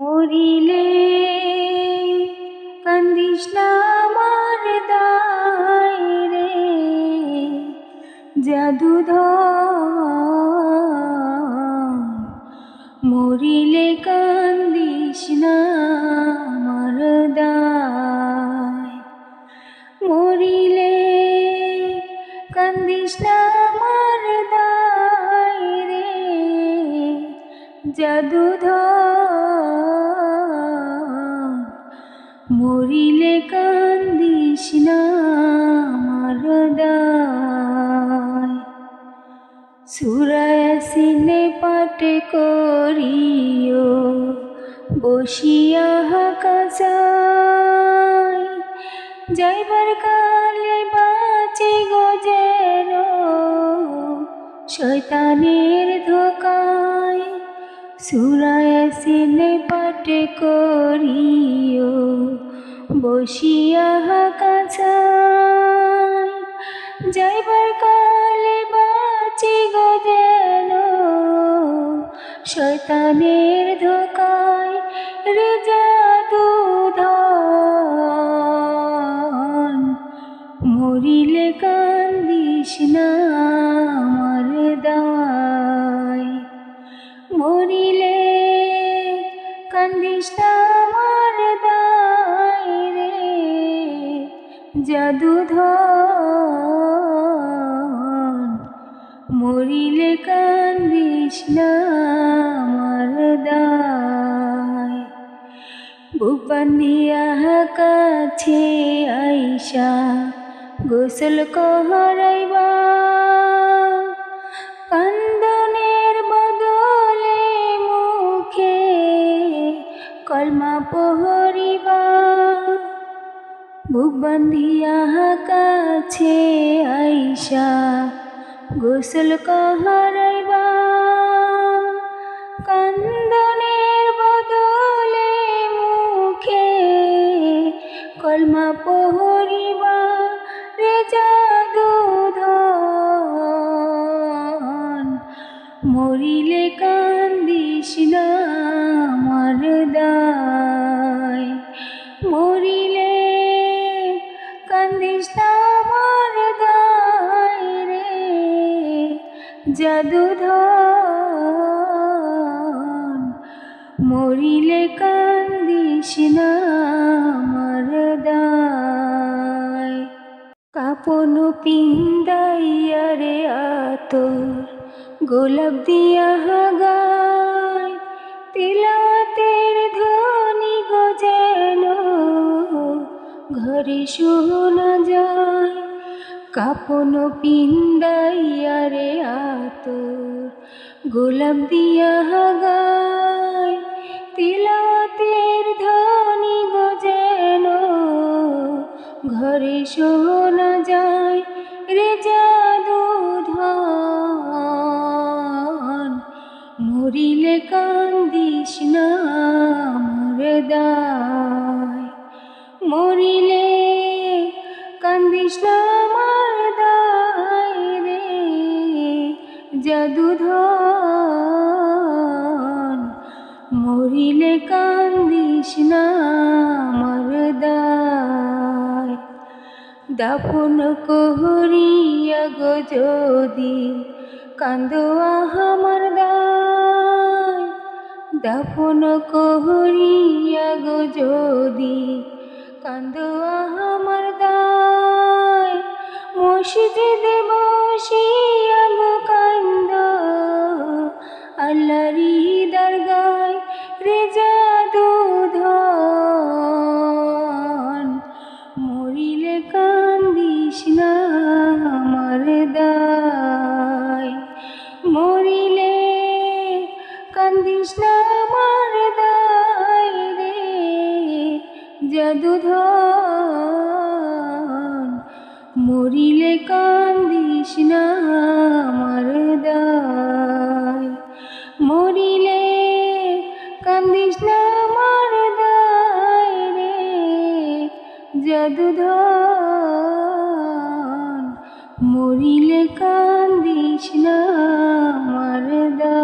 মরিলে কান্দিস না দায় রে। জাদুধর মরিলে কান্দিস না দায়। মরিলে কান্দিস না জাদুধর মরিলে কান্দিস না আমার দায় সুরায়াসিনে পাঠ করিও, বসিয়া হাকাশায়। যাইবার কালে বাঁচি গো যেন, শয়তানের সুরায়াসিনে পাঠ করিও, বসিয়া হাকাশায় যাইবার কালে বাঁচি গো যেন, শয়তানের ধোকায় রে জাদুধন মরিলে কান্দিস না। আমার দায় রে? জাদুধন মরিলে কান্দিস আমার দায়। বুক কাছে আইসা গোসল কহরাইবা। কলমা পহরিবা বুক বান্ধিয়া কাছে আইসা গোসল কহরাইবা। কান্দনের বদলে মুখে কলমা পহরিবা রে মরিলে কান্দিস না আমার দায়। মরিলে কান্দিস না আমার দায় রে জাদুধন মরিলে কান্দিস না আমার দায়। কাপন পিন্দাইয়া রে আতর। গোলাপ দিয়া গায় তিলাতের ধ্বনি গজেন ঘরে শোনা যায়। কাপন পিন্দাইয়া রে আতর, গোলাপ দিয়া গায় কান্দিস না আমার দায় রে জাদু ধন মরিলে কান্দিস না আমার দায় দাফন কহরিয়া গো যদি কান্দো আমার দায় দাফন কহরিয়া গো যদি কান্দো মসজিদে বসে আগো কান্দ আল্লাহরি দরগায় রেজা দুধ মরিলে কান্দিস না আমার দায়। মরিলে কান্দিস না আমার দায় রে। জাদু ধর জাদুধন মরিলে কান্দিস না মারদা